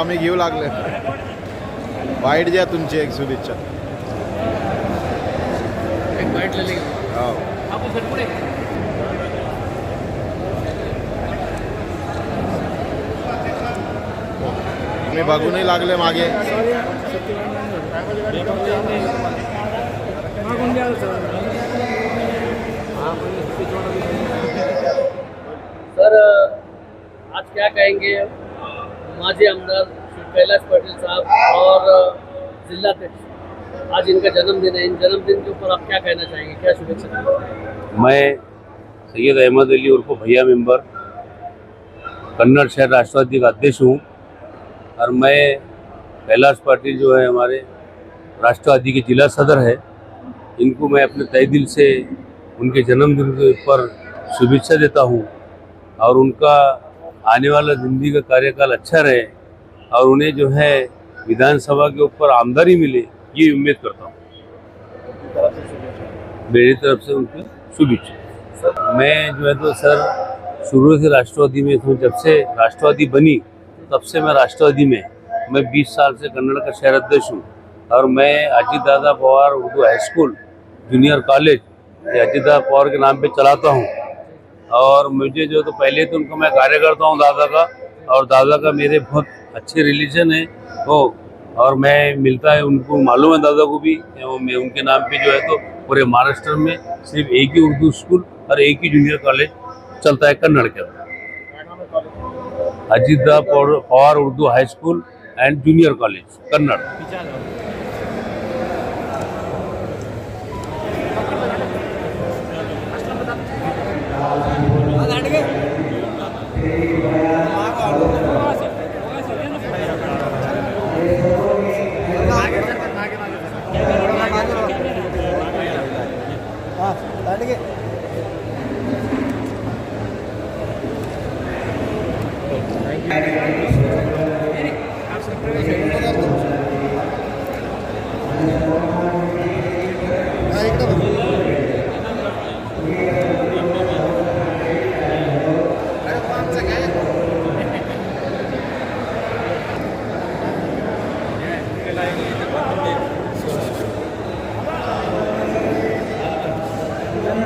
आम्ही घेऊ लागले. वाईट द्या तुमची एक शुभेच्छा. हो बघूनही लागले मागे. सर आज क्या कहेंगे? माजी आमदार कैलाश पाटिल साहब और जिलाध्यक्ष आज इनका जन्मदिन है। इन जन्मदिन के ऊपर आप क्या कहना चाहेंगे? क्या शुभेच्छा मैं सैयद अहमद अली उर्फ़ भैया मेंबर, कन्नड़ शहर राष्ट्रवादी का अध्यक्ष हूँ और मैं कैलाश पाटिल जो है हमारे राष्ट्रवादी के जिला सदर है। इनको मैं अपने तय दिल से उनके जन्मदिन के ऊपर शुभेच्छा देता हूँ और उनका आने वाला ज़िंदगी का कार्यकाल अच्छा रहे। और उन्हें जो है विधानसभा के ऊपर आमदनी मिले, ये उम्मीद करता हूँ। मेरी तरफ़ से उनकी शुभेच्छा। मैं जो है तो सर, शुरू से राष्ट्रवादी में हूँ जब से राष्ट्रवादी बनी, तब से मैं राष्ट्रवादी में, मैं 20 साल से कन्नड़ का शहर अध्यक्ष हूँ। और मैं Ajit Dada Pawar Urdu high school, junior college Ajit Dada Pawar के नाम पे चलाता हूँ। और मुझे जो तो पहले तो उनका मैं कार्य करता हूँ दादा का, और दादा का मेरे बहुत अच्छे रिलीजन है। वो और मैं मिलता है उनको, मालूम है दादा को भी मैं उनके नाम पे जो है तो पूरे महाराष्ट्र में सिर्फ़ एक ही उर्दू स्कूल और एक ही जूनियर कॉलेज चलता है कन्नड़ के अंदर। Ajit Pawar Urdu high school and junior college Kannad.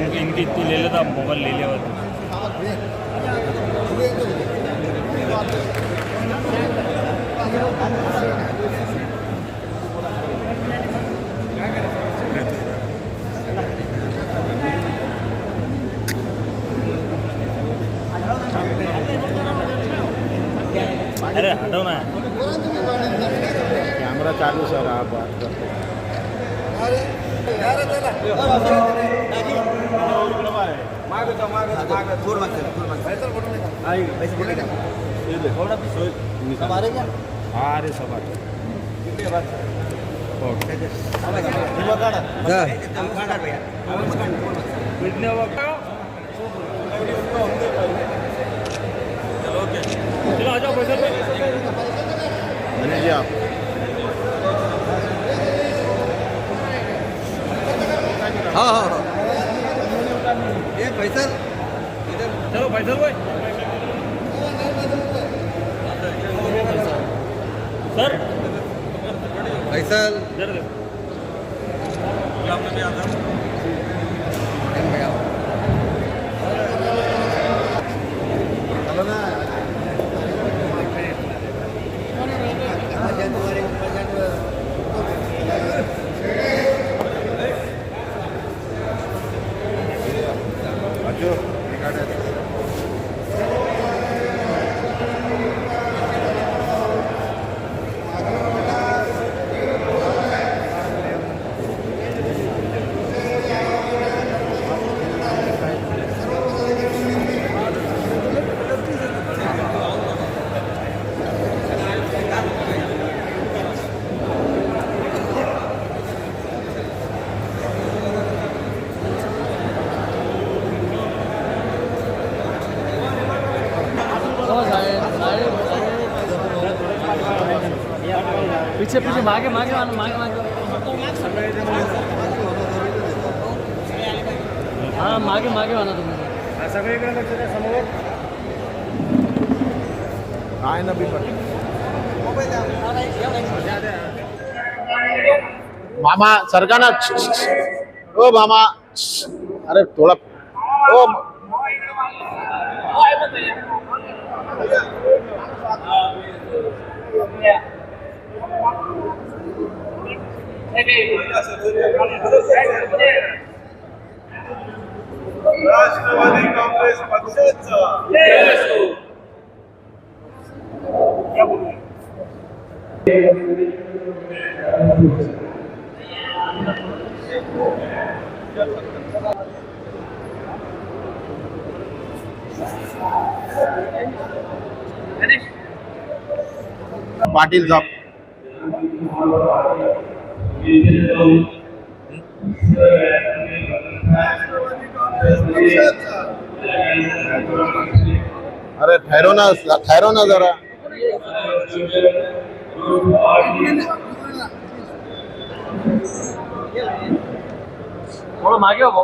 इनके इनके इतने ले लेता मोबाइल ले लिया सर हा बात करतो हा रे सभा चलो आ जाओ पैसा म्हणजे आप। हाँ हाँ हाँ. ये फैसल. इधर. चलो फैसल भाई. सर. फैसल. इधर देखो. मागे मागे मागे मागे हाँ मागे मागे आना तुम्ही. आहे ना बी पण मामा सरकाना ओ मामा. अरे थोडा. ओ राष्ट्रवादी काँग्रेस पक्षाचा. पाटील जाप अरे ठहरो ना ठहरो ना जरा. थोडं मागे हो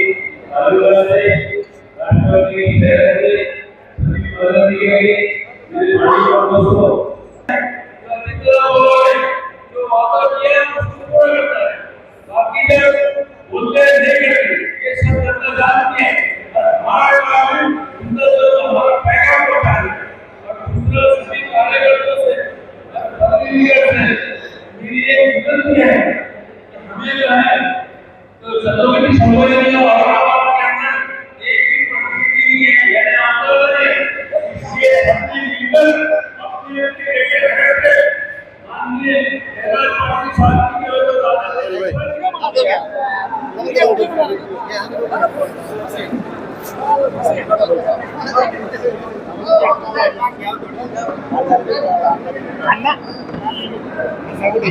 मामा हो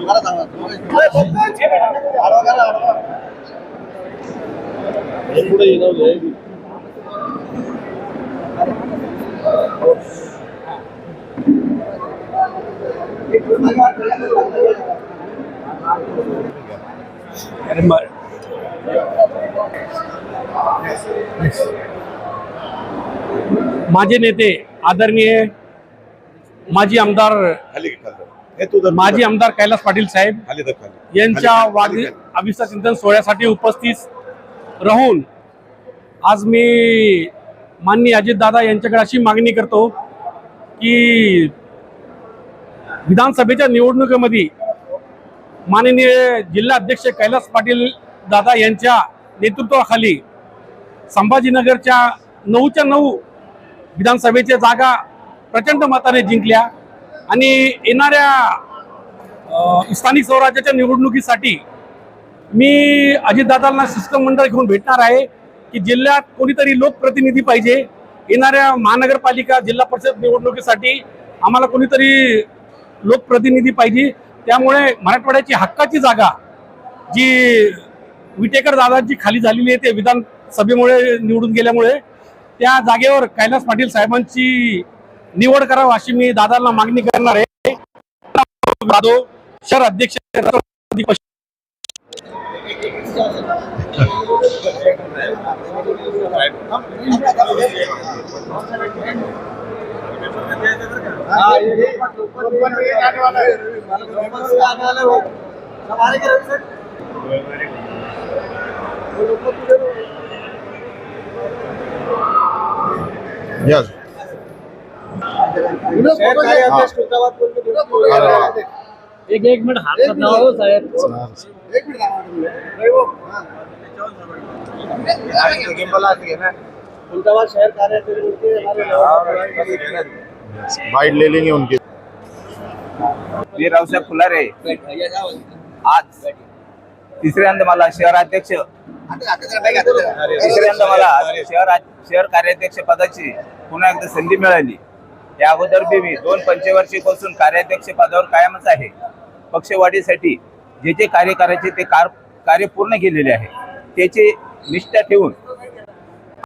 बहुत थोडा माझे नेते आदरणीय माजी आमदार. माजी आमदार कैलास पाटील साहेब यांच्या खाली, अभिषेक चिंतन सोहळ्यासाठी उपस्थित राहून आज मी माननीय अजितदादा यांच्याकडे अशी मागणी करतो की विधानसभेच्या निवडणुकीमध्ये माननीय जिल्हा अध्यक्ष कैलास पाटील दादा यांच्या नेतृत्वाखाली संभाजीनगरच्या नऊच्या नऊ विधानसभेच्या जागा प्रचंड मताने जिंकल्या आणि येणाऱ्या स्थानिक स्वराज्याच्या निवडणुकीसाठी मी अजितदादांना शिष्टमंडळ घेऊन भेटणार आहे की जिल्ह्यात कोणीतरी लोकप्रतिनिधी पाहिजे. येणाऱ्या महानगरपालिका जिल्हा परिषद निवडणुकीसाठी आम्हाला कोणीतरी लोकप्रतिनिधी पाहिजे. त्यामुळे मराठवाड्याची हक्काची जागा जी विटेकर दादांची खाली झालेली आहे ते विधानसभेमुळे निवडून गेल्यामुळे त्या जागेवर कैलास पाटील साहेबांची निवड करावं अशी मी दादांना मागणी करणार आहे. जाधव शहर अध्यक्ष राष्ट्रवादी पक्ष Yes. अरे एक एक मिनिट हात लावा हो। साहेब वा. बाइट ले लेंगे उनकी। वीर रावसाहेब फुलारे आज। तिसऱ्यांदा मला शहराध्यक्ष तिसऱ्यांदा मला शहर शहर कार्याध्यक्ष पदाची पुन्हा एकदा संधी मिळाली. या अगोदर बी मी दोन पंचवर्षीपासून कार्याध्यक्ष पदावर कायमच आहे. पक्षवाढीसाठी जे जे कार्य करायचे ते कार कार्य पूर्ण केलेले आहे. त्याची निष्ठा ठेवून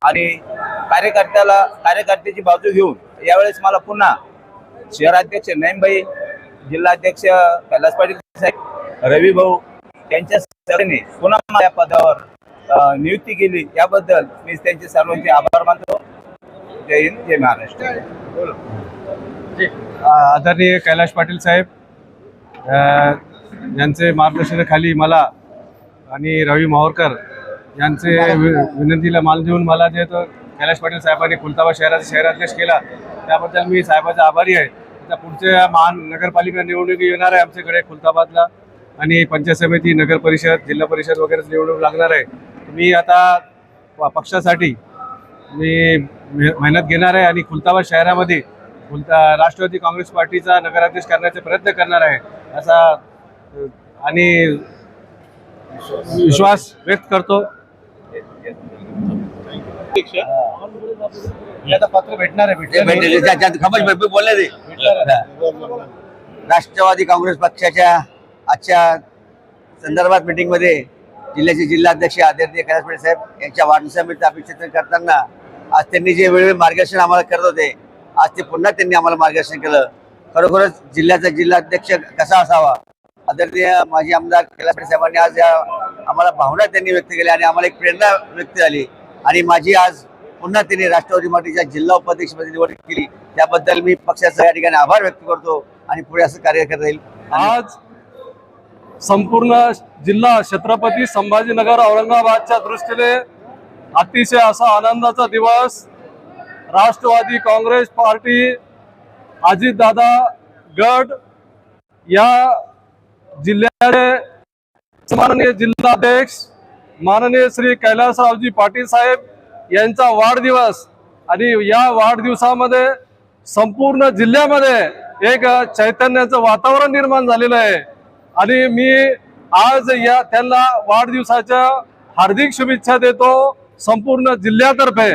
आणि कार्यकर्त्याला कार्यकर्त्याची बाजू घेऊन यावेळेस मला पुन्हा शहराध्यक्ष नैमभाई जिल्हाध्यक्ष कैलास पाटील साहेब रवी भाऊ त्यांच्या सगळ्यांनी पुन्हा माझ्या पदावर नियुक्ती केली. याबद्दल मी त्यांचे सर्वांचे आभार मानतो. जय हिंद जय महाराष्ट्र. आदरणीय कैलाश पाटील साहेब यांचे मार्गदर्शनाखाली मला आणि रवी माहोरकर यांचे वि- विनंतीला मान देऊन मला जे कैलाश पाटील साहेबांनी खुलताबाद शहराचा शहराध्यक्ष केला. त्याबद्दल मी साहेबाचा आभारी आहे. आता पुढच्या महान नगरपालिका निवडणुकी येणार आहे आमच्याकडे खुलताबादला आणि पंचायत समिती नगर परिषद जिल्हा परिषद वगैरे निवडणूक लागणार आहे. मी आता पक्षासाठी मी मे- मेहनत घेणार आहे आणि खुलताबाद शहरामध्ये खुलता राष्ट्रवादी काँग्रेस पार्टीचा नगराध्यक्ष करण्याचा प्रयत्न करणार आहे असा आणि विश्वास व्यक्त करतो. पत्र भेटणार आहे बोलले राष्ट्रवादी काँग्रेस पक्षाच्या आजच्या संदर्भात मीटिंगमध्ये जिल्ह्याचे जिल्हाध्यक्ष आदरणीय कैलास पाटील साहेब यांच्या वाढदिवसानिमित्त अभिषेचन करताना आज त्यांनी जे वेळोवेळी मार्गदर्शन आम्हाला करत होते आज ते पुन्हा त्यांनी आम्हाला मार्गदर्शन केलं. खरोखरच जिल्ह्याचा जिल्हाध्यक्ष कसा असावा? आदरणीय माजी आमदार कैलास पाटील साहेबांनी आज या आम्हाला भावना त्यांनी व्यक्त केल्या आणि आम्हाला एक प्रेरणा व्यक्त झाली. आणि माझी आज पुन्हा त्यांनी राष्ट्रवादी पार्टीच्या जिल्हा उपाध्यक्षपदी निवड केली. त्याबद्दल मी पक्षाचा या ठिकाणी आभार व्यक्त करतो आणि पुढे असं कार्य करत येईल. आज संपूर्ण जिल्हा छत्रपती संभाजीनगर औरंगाबादच्या दृष्टीने अतिशय असा आनंदाचा दिवस. राष्ट्रवादी काँग्रेस पार्टी अजितदादा गट या जिल्ह्याचे माननीय जिल्हाध्यक्ष माननीय श्री कैलासरावजी पाटील साहेब यांचा वाढदिवस आणि या वाढदिवसामध्ये संपूर्ण जिल्ह्यामध्ये एक चैतन्याचं वातावरण निर्माण झालेलं आहे. आणि मी आज या त्यांना वाढदिवसाच्या हार्दिक शुभेच्छा देतो संपूर्ण जिल्ह्यातर्फे.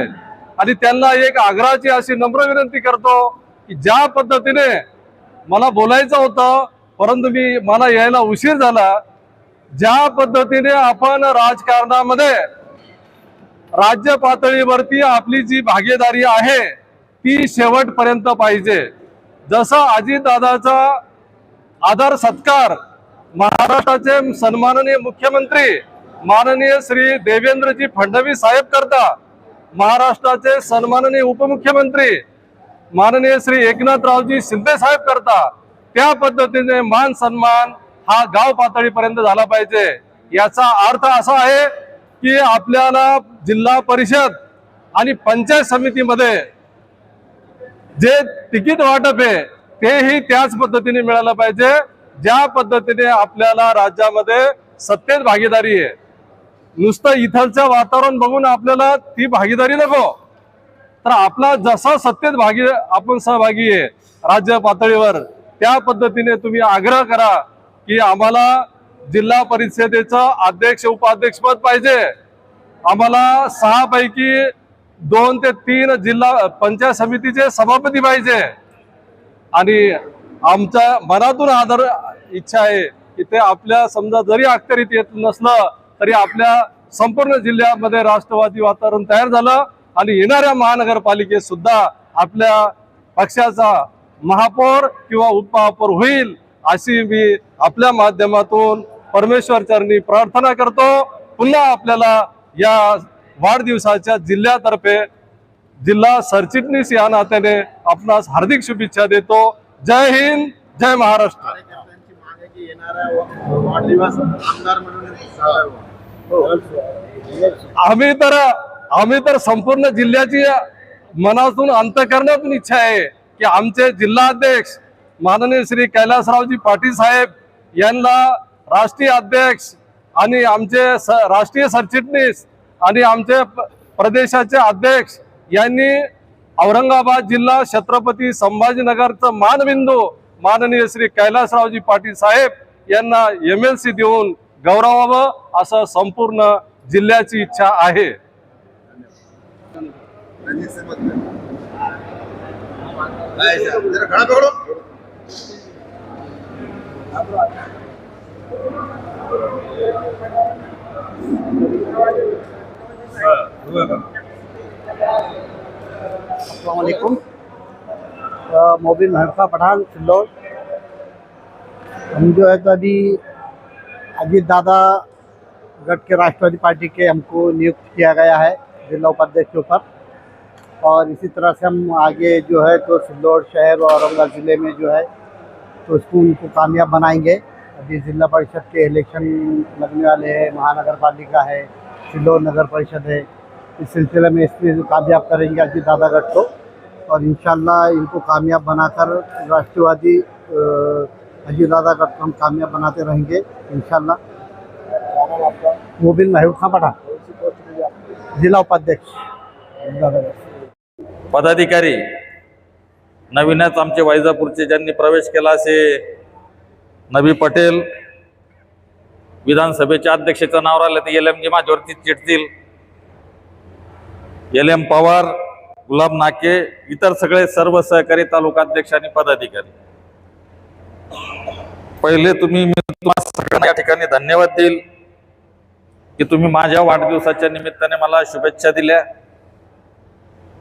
आणि त्यांना एक आग्रहाची अशी नम्र विनंती करतो की ज्या पद्धतीने मला बोलायचं होतं परंतु मी मला यायला उशीर झाला ज्या पद्धतीने आपण राजकारणामध्ये राज्य पातळीवरती आपली जी भागीदारी आहे ती शेवटपर्यंत पाहिजे. जसं अजितदादाचा आदर सत्कार महाराष्ट्राचे सन्माननीय मुख्यमंत्री माननीय श्री देवेंद्रजी फडणवीस साहेब करता महाराष्ट्राचे सन्माननीय उपमुख्यमंत्री माननीय श्री एकनाथरावजी शिंदे साहेब करता त्या पद्धतीने मान सन्मान हा गाव पातळीपर्यंत झाला पाहिजे. याचा अर्थ असा आहे की आपल्याला जिल्हा परिषद आणि पंचायत समितीमध्ये जे तिकीट वाटप आहे तेही त्याच पद्धतीने मिळालं पाहिजे. ज्या पद्धतीने आपल्याला राज्यामध्ये सत्तेत भागीदारी आहे. नुसतं इथलचं वातावरण बघून आपल्याला ती भागीदारी नको. तर आपला जसा सत्तेत भागी आपण सहभागी आहे राज्य पातळीवर त्या पद्धतीने तुम्ही आग्रह करा की आम्हाला जिल्हा परिषदेचं अध्यक्ष उपाध्यक्षपद पाहिजे. आम्हाला सहा पैकी दोन ते तीन जिल्हा पंचायत समितीचे सभापती पाहिजे. आणि आमच्या मनातून आदर इच्छा आहे की ते आपल्या समजा जरी अखत्यारीत येत नसलं तरी आपल्या संपूर्ण जिल्ह्यामध्ये राष्ट्रवादी वातावरण तयार झालं आणि येणाऱ्या महानगरपालिकेत सुद्धा आपल्या पक्षाचा महापौर किंवा उपमहापौर होईल अशी मी आपल्या माध्यमातून परमेश्वर चरणी प्रार्थना करतो. पुन्हा आपल्याला या वाढदिवसाच्या जिल्ह्यातर्फे जिल्हा सरचिटणीस या नात्याने आपणास हार्दिक शुभेच्छा देतो. जय हिंद जय महाराष्ट्र. साजरा व्हावा. आम्ही तर आम्ही तर संपूर्ण जिल्ह्याची मनातून अंतकरणातून इच्छा आहे की आमचे जिल्हाध्यक्ष माननीय श्री कैलासरावजी पाटील साहेब यांना राष्ट्रीय अध्यक्ष आणि आमचे स राष्ट्रीय सरचिटणीस आणि आमचे प्रदेशाचे अध्यक्ष यांनी औरंगाबाद जिल्हा छत्रपती संभाजीनगरचं मानबिंदू माननीय श्री कैलासरावजी पाटील साहेब यांना एम एल सी देऊन गौरवावं असं संपूर्ण जिल्ह्याची इच्छा आहे अलकुम मोबिन महफा पठान सिल्लोड हम जो है तो अभी अजीत दादा गढ़ के राष्ट्रवादी पार्टी के हमको नियुक्त किया गया है जिला उपाध्यक्ष के ऊपर। और इसी तरह से हम आगे जो है तो सिल्लोड शहर और औरंगाबाद ज़िले में जो है तो इसको उनको कामयाब बनाएँगे। अभी जिला परिषद के इलेक्शन लगने वाले हैं महानगर पालिका है सिल्लोड नगर परिषद है। इस सिलसिले में इसमें कामयाब करेंगे अजीत दादा गढ़ को। और इंशाल्लाह इनको कामयाब बनाकर राष्ट्रवादी अजीत दादागढ़ को हम कामयाब बनाते रहेंगे, इंशाल्लाह। मोबिन महबूब खां पठान जिला उपाध्यक्ष। पदाधिकारी नवीनच आमचे वैजापूरचे ज्यांनी प्रवेश केला असे नबी पटेल विधानसभेच्या अध्यक्षाचं नाव राहिलं तर एल एम जी माझ्यावरती चिटतील एल एम पवार गुलाब नाके इतर सगळे सर्व सहकारी तालुका अध्यक्ष आणि पदाधिकारी. पहिले तुम्ही मी तुम्हाला सगळ्यांना या ठिकाणी धन्यवाद देईल की तुम्ही माझ्या वाढदिवसाच्या निमित्ताने मला शुभेच्छा दिल्या.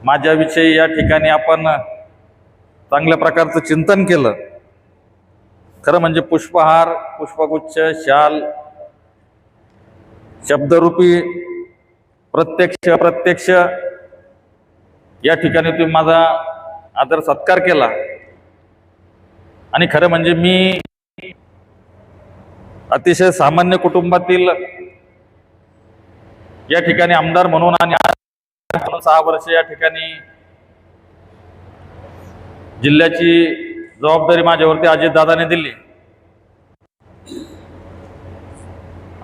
माझ्याविषयी या ठिकाणी आपण चांगल्या प्रकारचं चिंतन केलं. खरं म्हणजे पुष्पहार पुष्पगुच्छ शाल शब्दरूपी प्रत्यक्ष प्रत्यक्ष या ठिकाणी तुम्ही माझा आदर सत्कार केला. आणि खरं म्हणजे मी अतिशय सामान्य कुटुंबातील या ठिकाणी आमदार म्हणून आणि म्हणून सहा वर्ष या ठिकाणी जिल्ह्याची जबाबदारी माझ्यावरती अजितदादाने दिली.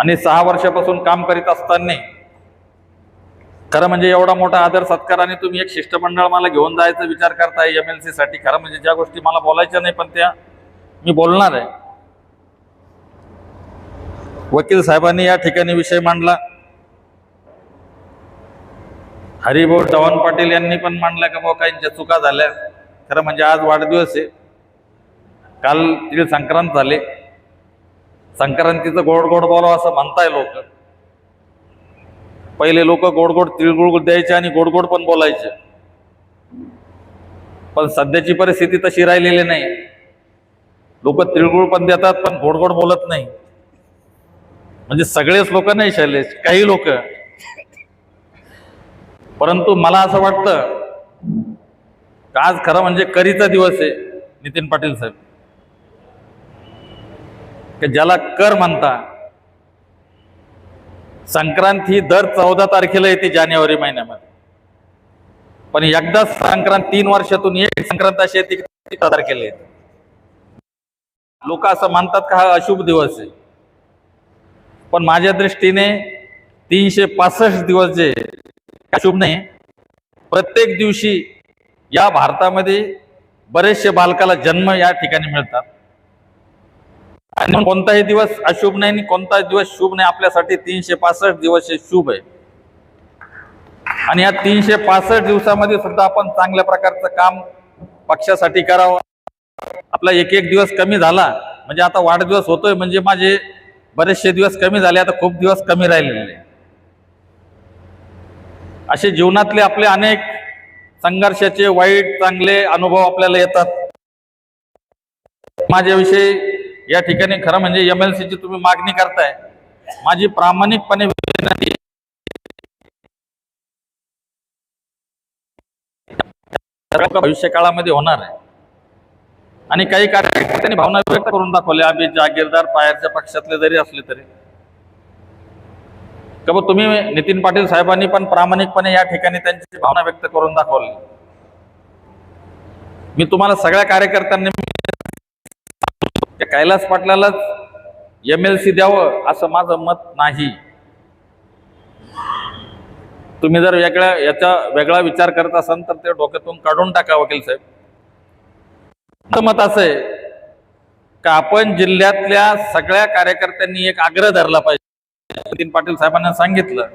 आणि सहा वर्षापासून काम करीत असताना खरं म्हणजे एवढा मोठा आदर सत्कार आणि तुम्ही एक शिष्टमंडळ मला घेऊन जायचा विचार करताय एम एल सी साठी. खरं म्हणजे ज्या गोष्टी मला बोलायच्या नाही पण त्या मी बोलणार आहे. वकील साहेबांनी या ठिकाणी विषय मांडला. हरिभाऊ चव्हाण पाटील यांनी पण मांडला का बाबा काहींच्या चुका झाल्या. खरं म्हणजे आज वाढदिवस आहे. काल तिथे संक्रांत झाले. संक्रांतीचं गोड गोड बोलावं असं म्हणताय लोक. पहिले लोक गोड गोड तिळगुळ द्यायचे आणि गोड गोड पण बोलायचे. पण सध्याची परिस्थिती तशी राहिलेली नाही. लोक तिळगुळ पण देतात पण गोड गोड बोलत नाही. म्हणजे सगळेच लोक नाही शैलेश काही लोक. परंतु मला असं वाटतं आज खरं म्हणजे करीचा दिवस आहे नितीन पाटील साहेब. की ज्याला कर म्हणता संक्रांत ही दर चौदा तारखेला येते जानेवारी महिन्यामध्ये. पण एकदा संक्रांत तीन वर्षातून एक संक्रांत अशी येते की तारखेला येते. लोक असं मानतात का हा अशुभ दिवस आहे. पण माझ्या दृष्टीने तीनशे पासष्ट दिवस जे अशुभ नाही प्रत्येक दिवशी या भारतामध्ये बरेचसे बालकाला जन्म या ठिकाणी मिळतात. आणि कोणताही दिवस अशुभ नाही आणि कोणताही दिवस शुभ नाही. आपल्यासाठी तीनशे पासष्ट दिवस हे शुभ आहे. आणि या तीनशे पासष्ट दिवसामध्ये सुद्धा आपण चांगल्या प्रकारचं काम पक्षासाठी करावं. आपला एक एक दिवस कमी झाला म्हणजे आता वाढदिवस होतोय म्हणजे माझे बरेचसे दिवस कमी झाले आता खूप दिवस कमी राहिलेले. असे जीवनातले आपले अनेक संघर्षाचे वाईट चांगले अनुभव आपल्याला येतात. माझ्याविषयी या ठिकाणी खरं म्हणजे एम एल सीची तुम्ही मागणी करताय. माझी प्रामाणिकपणे विनंती भविष्य काळामध्ये होणार आहे. आणि काही कार्यकर्त्यांनी भावना व्यक्त करून दाखवल्या. आम्ही जागीरदार पायाच्या पक्षातले जरी असले तरी. का बा तुम्ही नितीन पाटील साहेबांनी पण प्रामाणिकपणे या ठिकाणी त्यांची भावना व्यक्त करून दाखवली. मी तुम्हाला सगळ्या कार्यकर्त्यांनी त्या कैलास पाटलालाच एम एल सी द्यावं असं माझं मत नाही. तुम्ही जर वेगळ्या याचा वेगळा विचार करत असाल तर ते डोक्यातून काढून टाका वकील साहेब. मत असं आहे का आपण जिल्ह्यातल्या सगळ्या कार्यकर्त्यांनी एक आग्रह धरला पाहिजे. नितीन पाटील साहेबांना सांगितलं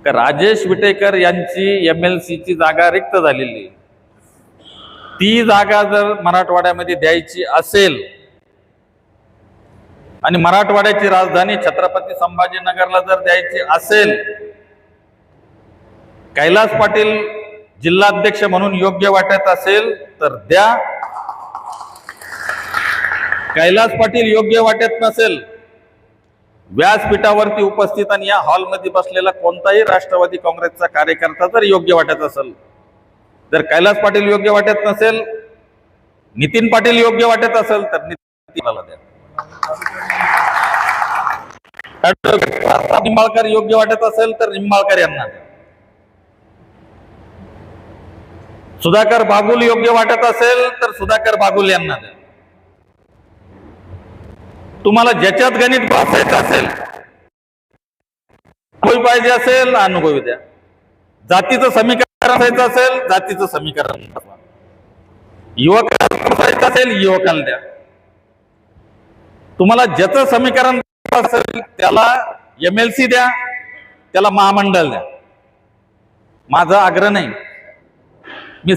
का राजेश विटेकर यांची एम एल ची जागा रिक्त झालेली ती जागा जर मराठवाड्यामध्ये द्यायची असेल आणि मराठवाड्याची राजधानी छत्रपती संभाजीनगरला जर द्यायची असेल कैलास पाटील जिल्हाध्यक्ष म्हणून योग्य वाटत असेल तर द्या. कैलास पाटील योग्य वाटत नसेल व्यासपीठावरती उपस्थित आणि या हॉलमध्ये बसलेला कोणताही राष्ट्रवादी काँग्रेसचा कार्यकर्ता जर योग्य वाटत असेल जर कैलास पाटील योग्य वाटत नसेल नितीन पाटील योग्य वाटत असेल तर नितीनला द्या. निंबाळकर योग्य वाटत असेल तर निंबाळकर यांना द्या. सुधाकर बागुल योग्य वाटत असेल तर सुधाकर बागुल यांना द्या. तुम्हाला ज्याच्यात गणित बसायचं असेल अनुभवी पाहिजे असेल अनुभवी द्या. जातीचं समीकरण असायचं असेल जातीचं समीकरण बसवा. युवकाला बसायचं असेल युवकाला द्या. तुम्हाला ज्याचं समीकरण असेल त्याला एम एल सी द्या त्याला महामंडळ द्या. माझा आग्रह नाही. मी